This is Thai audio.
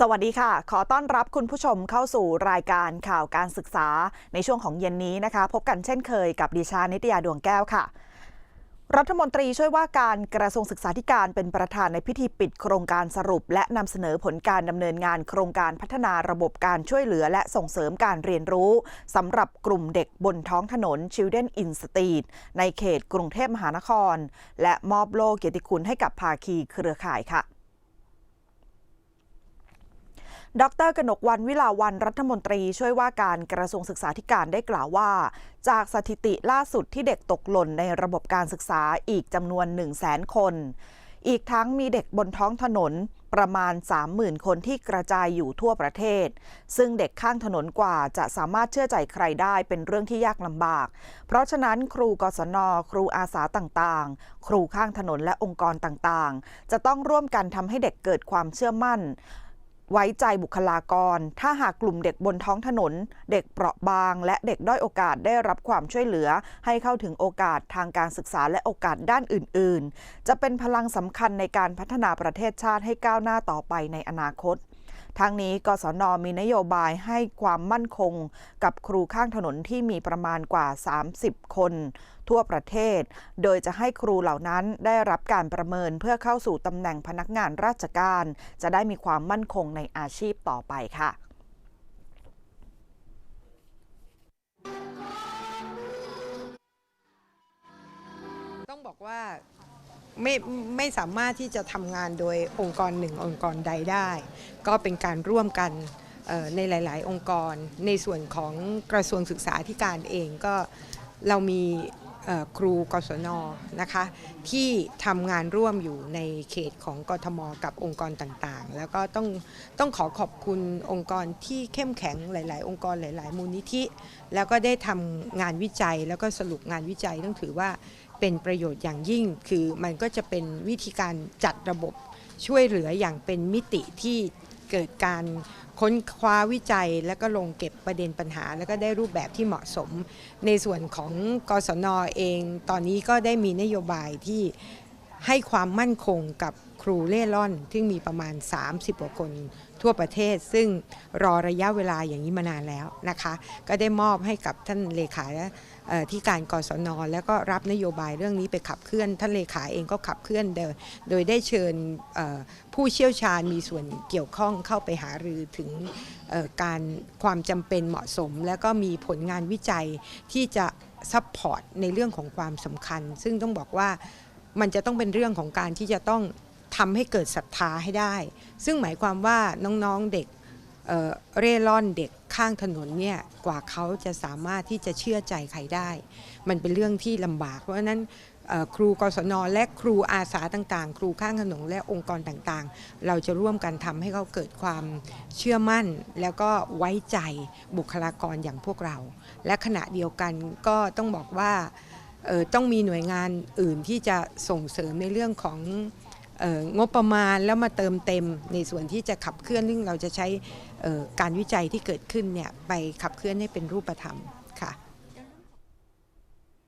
สวัสดีค่ะ ขอต้อนรับคุณผู้ชมเข้าสู่รายการข่าวการศึกษาในช่วงของเย็นนี้นะคะ พบกันเช่นเคยกับดิฉันนิตยาดวงแก้วค่ะ รัฐมนตรีช่วยว่าการกระทรวงศึกษาธิการเป็นประธานในพิธีปิดโครงการสรุป และนำเสนอผลการดำเนินงานโครงการพัฒนาระบบการช่วยเหลือ และส่งเสริมการเรียนรู้สำหรับกลุ่มเด็กบนท้องถนน Children in Street ในเขตกรุงเทพมหานคร และมอบโล่เกียรติคุณให้กับภาคีเครือข่ายค่ะ ดรกนกวันวิลาวันรัฐมนตรีช่วยว่าการกระทรวงศึกษาธิการได้กล่าวว่า จากสถิติล่าสุดที่เด็กตกหล่นในระบบการศึกษาอีกจำนวน1 0 0 0 0แสนคน อีกทั้งมีเด็กบนท้องถนนประมาณ 30,000 คนที่กระจายอยู่ทั่วประเทศ ซึ่งเด็กข้างถนนกว่าจะสามารถเชื่อใจใครได้เป็นเรื่องที่ยากลำบาก เพราะฉะนั้นครูกศน ครูอาสาต่างๆ ครูข้างถนนและองค์กรต่างๆ จะต้องร่วมกันทำให้เด็กเกิดความเชื่อมั่น ไว้ใจบุคลากร ถ้าหากกลุ่มเด็กบนท้องถนน เด็กเปราะบาง และเด็กด้อยโอกาสได้รับความช่วยเหลือ ให้เข้าถึงโอกาสทางการศึกษาและโอกาสด้านอื่น ๆ จะเป็นพลังสำคัญในการพัฒนาประเทศชาติให้ก้าวหน้าต่อไปในอนาคต ทางนี้กศนมีนโยบายให้ความมั่นคงกับครูข้างถนนที่มีประมาณกว่า 30 คน ทั่วประเทศ โดยจะให้ครูเหล่านั้นได้รับการประเมินเพื่อเข้าสู่ตำแหน่งพนักงานราชการ จะได้มีความมั่นคงในอาชีพต่อไปค่ะต้องบอกว่า ไม่ไม่สามารถที่จะทำงานโดยองค์กรหนึ่งองค์กรใดได้ ก็เป็นการร่วมกันในหลาย ๆ องค์กร ในส่วนของกระทรวงศึกษาธิการเองก็เรามีครูกศนนะคะที่ทำงานร่วมอยู่ในเขตของกทมกับองค์กรต่างๆ แล้วก็ต้องต้องขอขอบคุณองค์กรที่เข้มแข็งหลาย ๆ องค์กรหลาย ๆ มูลนิธิ แล้วก็ได้ทำงานวิจัยแล้วก็สรุปงานวิจัยต้องถือว่า เป็นประโยชน์อย่างยิ่ง คือมันก็จะเป็นวิธีการจัดระบบช่วยเหลืออย่างเป็นมิติที่เกิดการค้นคว้าวิจัย แล้วก็ลงเก็บประเด็นปัญหา แล้วก็ได้รูปแบบที่เหมาะสม ในส่วนของกศนเอง ตอนนี้ก็ได้มีนโยบายที่ ให้ความมั่นคงกับครูเล่ร่อนซึ่มีประมาณ 30กว่าคนทั่วประเทศ ซึ่งรอระยะเวลาอย่างนี้มานานแล้วนะคะ ก็ได้มอบให้กับท่านเลขาที่การกศนแล้วก็รับนโยบายเรื่องนี้ไปขับเคลื่อน ท่านเลขาเองก็ขับเคลื่อนโดยโดยได้เชิญผู้เชี่ยวชาญมีส่วนเกี่ยวข้องเข้าไปหารือถึงการความจำเป็นเหมาะสม แล้วก็มีผลงานวิจัยที่จะซัพพอร์ตในเรื่องของความสำคัญ ซึ่งต้องบอกว่า มันจะต้องเป็นเรื่องของการที่จะต้องทำให้เกิดศรัทธาให้ได้ ซึ่งหมายความว่าน้องๆเด็กเเร่ร่อนเด็กข้างถนนเนี่ยกว่าเขาจะสามารถที่จะเชื่อใจใครได้ มันเป็นเรื่องที่ลำบาก เพราะฉะนั้นครูกศนและครูอาสาต่างๆ ครูข้างถนนและองค์กรต่างๆ เราจะร่วมกันทำให้เขาเกิดความเชื่อมั่น แล้วก็ไว้ใจบุคลากรอย่างพวกเรา และขณะเดียวกันก็ต้องบอกว่า ต้องมีหน่วยงานอื่นที่จะส่งเสริมในเรื่องของงบประมาณแล้วมาเติมเต็มในส่วนที่จะขับเคลื่อนซึ่งเราจะใช้การวิจัยที่เกิดขึ้นเนี่ยไปขับเคลื่อนให้เป็นรูปธรรม